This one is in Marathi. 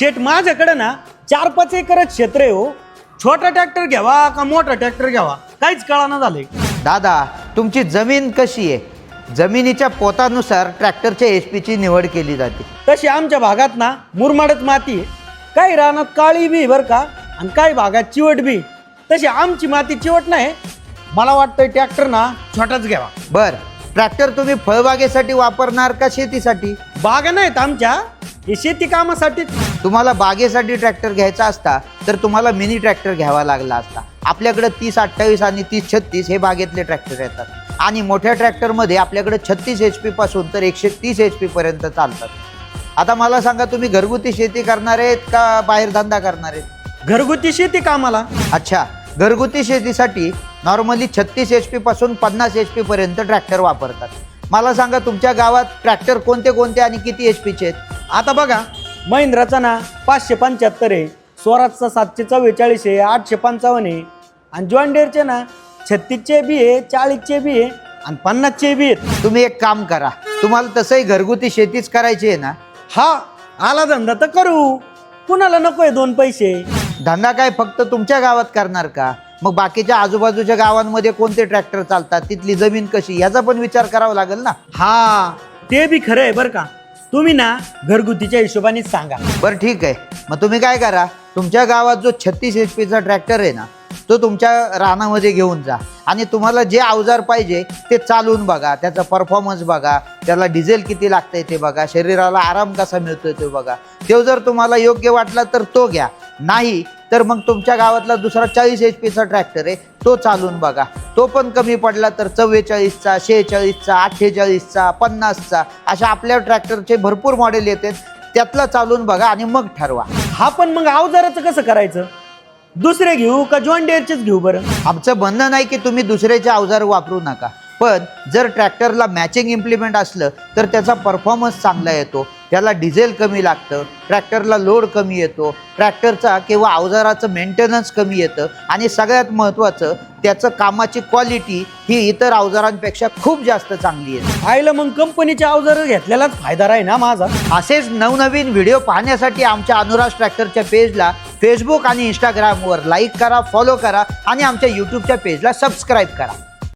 शेट माझ्याकडे ना चार पाच एकरच क्षेत्र आहे हो. छोटा ट्रॅक्टर घ्यावा का मोठा ट्रॅक्टर घ्यावा? काहीच कळाना झालंय. दादा तुमची जमीन कशी आहे? जमिनीच्या पोतानुसार ट्रॅक्टरच्या एच पीची निवड केली जाते. तशी आमच्या भागात ना मुरमाडच माती आहे. काही रानात काळी बी बरं का आणि काही भागात चिवट बी तशी आमची माती चिवट नाही. मला वाटतंय ट्रॅक्टर ना छोटाच घ्यावा. बर ट्रॅक्टर तुम्ही फळबागेसाठी वापरणार का शेतीसाठी? बागा नाहीत आमच्या. हे शेती कामासाठी तुम्हाला बागेसाठी ट्रॅक्टर घ्यायचा असता तर तुम्हाला मिनी ट्रॅक्टर घ्यावा लागला असता. आपल्याकडे तीस अठ्ठावीस आणि तीस छत्तीस हे बागेतले ट्रॅक्टर येतात. आणि मोठ्या ट्रॅक्टरमध्ये आपल्याकडे छत्तीस एच पी पासून तर एकशे तीस एच पी पर्यंत चालतात. आता मला सांगा तुम्ही घरगुती शेती करणार आहेत का बाहेर धंदा करणार आहेत? घरगुती शेती कामाला? अच्छा. घरगुती शेतीसाठी नॉर्मली छत्तीस एच पी पासून पन्नास एच पी पर्यंत ट्रॅक्टर वापरतात. मला सांगा तुमच्या गावात ट्रॅक्टर कोणते कोणते आणि किती एच पीचे आहेत? आता बघा महिंद्राचा ना पाचशे पंच्याहत्तर आहे स्वराजचा सातशे चव्वेचाळीस आहे आठशे पंचावन्न आहे. आणि जॉन डेअरचे ना छत्तीसचे बी आहे चाळीसचे बी आहे आणि पन्नासचे बी आहेत. तुम्ही एक काम करा तुम्हाला तसंही घरगुती शेतीच करायची आहे ना? हा आला धंदा तर करू. कुणाला नकोय दोन पैसे? धंदा काय फक्त तुमच्या गावात करणार का? मग बाकीच्या आजूबाजूच्या गावांमध्ये कोणते ट्रॅक्टर चालतात? तिथली जमीन कशी? याचा पण विचार करावा लागेल ना? हा ते बी खरं आहे बरं का. तुम्ही ना घरगुतीच्या हिशोबाने सांगा. बरं ठीक आहे. मग तुम्ही काय करा? तुमच्या गावात जो छत्तीस एच पीचा ट्रॅक्टर आहे ना तो तुमच्या रानामध्ये घेऊन जा. आणि तुम्हाला जे अवजार पाहिजे ते चालवून बघा. त्याचा परफॉर्मन्स बघा. त्याला डिझेल किती लागतंय ते बघा. शरीराला आराम कसा मिळतोय ते बघा. तो जर तुम्हाला योग्य वाटला तर तो घ्या. नाही तर मग तुमच्या गावातला दुसरा चाळीस एच पीचा ट्रॅक्टर आहे. तो चालवून बघा. तो पण कमी पडला तर चव्वेचाळीसचा शेहेचाळीसचा अठ्ठेचाळीसचा पन्नासचा अशा आपल्या ट्रॅक्टरचे भरपूर मॉडेल येतात त्यातला चालवून बघा आणि मग ठरवा. हा पण मग अवजाराचं कसं करायचं? दुसरे घेऊ का जॉन डेअरचेच घेऊ बरं? आमचं म्हणणं नाही की तुम्ही दुसऱ्याचे अवजार वापरू नका. पण जर ट्रॅक्टरला मॅचिंग इम्प्लिमेंट असलं तर त्याचा परफॉर्मन्स चांगला येतो. त्याला डिझेल कमी लागतं ट्रॅक्टरला लोड कमी येतो ट्रॅक्टरचा किंवा अवजाराचं मेंटेनन्स कमी येतं आणि सगळ्यात महत्त्वाचं त्याचं कामाची क्वालिटी ही इतर अवजारांपेक्षा खूप जास्त चांगली आहे. आईला मग कंपनीचे अवजार घेतलेलाच फायदा आहे ना माझा? असेच नवनवीन व्हिडिओ पाहण्यासाठी आमच्या अनुराज ट्रॅक्टरच्या पेजला फेसबुक आणि इंस्टाग्रामवर लाईक करा फॉलो करा आणि आमच्या यूट्यूबच्या पेजला सबस्क्राईब करा.